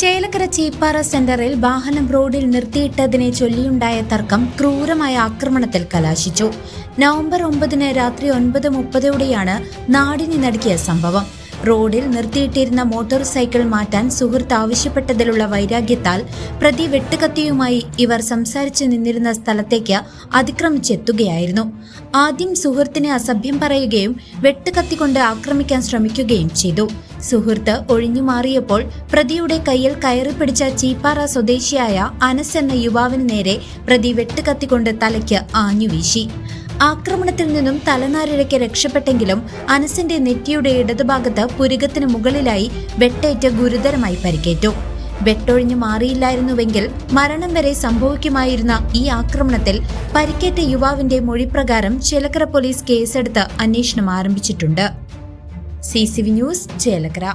ചേലക്കര ചീപ്പാറ സെന്ററിൽ വാഹനം റോഡിൽ നിർത്തിയിട്ടതിനെ ചൊല്ലിയുണ്ടായ തർക്കം ക്രൂരമായ ആക്രമണത്തിൽ കലാശിച്ചു. നവംബർ ഒമ്പതിന് രാത്രി ഒൻപത് മുപ്പതോടെയാണ് നാടിനെ നടുക്കിയ സംഭവം. റോഡിൽ നിർത്തിയിട്ടിരുന്ന മോട്ടോർ സൈക്കിൾ മാറ്റാൻ സുഹൃത്ത് ആവശ്യപ്പെട്ടതിലുള്ള വൈരാഗ്യത്താൽ പ്രതി വെട്ടുകത്തിയുമായി ഇവർ സംസാരിച്ചു നിന്നിരുന്ന സ്ഥലത്തേക്ക് അതിക്രമിച്ചെത്തുകയായിരുന്നു. ആദ്യം സുഹൃത്തിനെ അസഭ്യം പറയുകയും വെട്ടുകത്തിക്കൊണ്ട് ആക്രമിക്കാൻ ശ്രമിക്കുകയും ചെയ്തു. സുഹൃത്ത് ഒഴിഞ്ഞു മാറിയപ്പോൾ പ്രതിയുടെ കയ്യിൽ കയറി പിടിച്ച ചീപ്പാറ സ്വദേശിയായ അനസ് എന്ന യുവാവിന് നേരെ പ്രതി വെട്ടുകത്തിക്കൊണ്ട് തലയ്ക്ക് ആഞ്ഞുവീശി. ആക്രമണത്തിൽ നിന്നും തലനാരിഴയ്ക്ക് രക്ഷപ്പെട്ടെങ്കിലും അനസിന്റെ നെറ്റിയുടെ ഇടതുഭാഗത്ത് പുരുകത്തിന് മുകളിലായി വെട്ടേറ്റ് ഗുരുതരമായി പരിക്കേറ്റു. വെട്ടൊഴിഞ്ഞു മാറിയില്ലായിരുന്നുവെങ്കിൽ മരണം വരെ സംഭവിക്കുമായിരുന്ന ഈ ആക്രമണത്തിൽ പരിക്കേറ്റ യുവാവിന്റെ മൊഴിപ്രകാരം ചേലക്കര പോലീസ് കേസെടുത്ത് അന്വേഷണം ആരംഭിച്ചിട്ടുണ്ട്. C news Chelakkara.